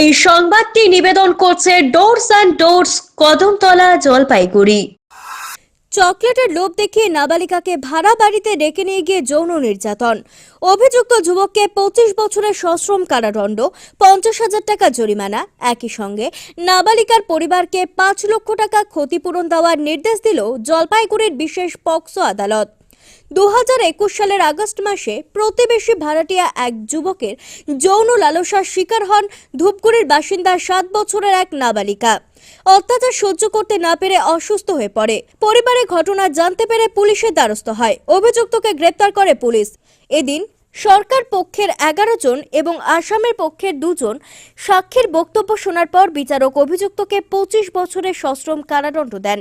এই সংবাদটি নিবেদন করছে doors and doors Kadamtala, Jalpaiguri. চকলেটের লোভ দেখিয়ে নাবালিকাকে ভাড়া বাড়িতে ডেকে নিয়ে গিয়ে যৌন নির্যাতন। অভিযুক্ত যুবককে পঁচিশ বছরের সশ্রম কারাদণ্ড, পঞ্চাশ হাজার টাকা জরিমানা। একই সঙ্গে নাবালিকার পরিবারকে পাঁচ লক্ষ টাকা ক্ষতিপূরণ দেওয়ার নির্দেশ দিল জলপাইগুড়ির বিশেষ পক্সো আদালত। দু সালের আগস্ট মাসে প্রতিবেশী ভাড়াটিয়া এক যুবকের যৌন লালসার শিকার হন ধূপগুড়ির বাসিন্দা সাত বছরের এক নাবালিকা। অত্যাচার সহ্য করতে না পেরে অসুস্থ হয়ে পড়ে। পরিবারে ঘটনা জানতে পেরে পুলিশের দ্বারস্থ হয়। অভিযুক্তকে গ্রেপ্তার করে পুলিশ। এদিন সরকার পক্ষের এগারো জন এবং আসামের পক্ষের দুজন সাক্ষীর বক্তব্য শোনার পর বিচারক অভিযুক্তকে পঁচিশ বছরের সশ্রম কারাদণ্ড দেন।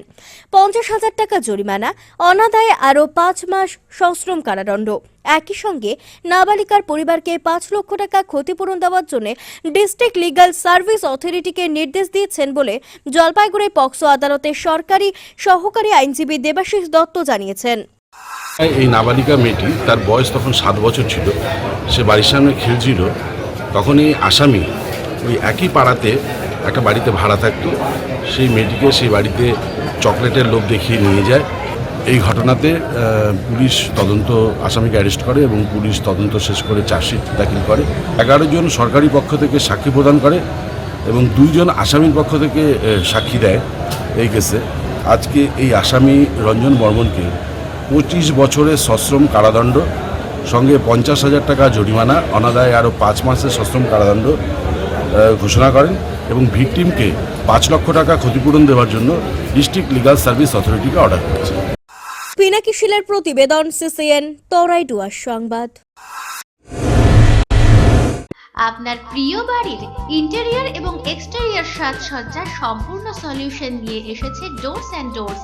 পঞ্চাশ হাজার টাকা জরিমানা, অনাদায়ে আরও পাঁচ মাস সশ্রম কারাদণ্ড। একই সঙ্গে নাবালিকার পরিবারকে পাঁচ লক্ষ টাকা ক্ষতিপূরণ দেওয়ার জন্য ডিস্ট্রিক্ট লিগ্যাল সার্ভিস অথরিটিকে নির্দেশ দিয়েছেন বলে জলপাইগুড়ি পক্সো আদালতের সরকারি সহকারী আইনজীবী দেবাশিস দত্ত জানিয়েছেন। এই নাবালিকা মেয়েটি তার বয়স তখন সাত বছর ছিল। সে বাড়ির সামনে খেলছিল। তখন এই আসামি ওই একই পাড়াতে একটা বাড়িতে ভাড়া থাকতো। সেই মেয়েটিকে সেই বাড়িতে চকলেটের লোভ দেখিয়ে নিয়ে যায়। এই ঘটনাতে পুলিশ তদন্ত, আসামিকে অ্যারেস্ট করে এবং পুলিশ তদন্ত শেষ করে চার্জশিট দাখিল করে। এগারো জন সরকারি পক্ষ থেকে সাক্ষী প্রদান করে এবং দুইজন আসামির পক্ষ থেকে সাক্ষী দেয় এই কেসে। আজকে এই আসামি রঞ্জন বর্মনকে পঁচিশ বছরের সশ্রম কারাদণ্ড সঙ্গে পঞ্চাশ হাজার টাকা জরিমানা অনাদায় আরও পাঁচ মাসের সশ্রম কারাদণ্ড ঘোষণা করেন এবং ভিকটিমকে পাঁচ লক্ষ টাকা ক্ষতিপূরণ দেওয়ার জন্য ডিস্ট্রিক্ট লিগাল সার্ভিস অথরিটিকে অর্ডার করেছে। পিনাকি শিলের প্রতিবেদন সিসিএন তরাই ডুয়ার সংবাদ। আপনার প্রিয় বাড়ির ইন্টেরিয়র এবং এক্সটেরিয়র সাজসজ্জার সম্পূর্ণ সলিউশন নিয়ে এসেছে ডোরস অ্যান্ড ডোরস।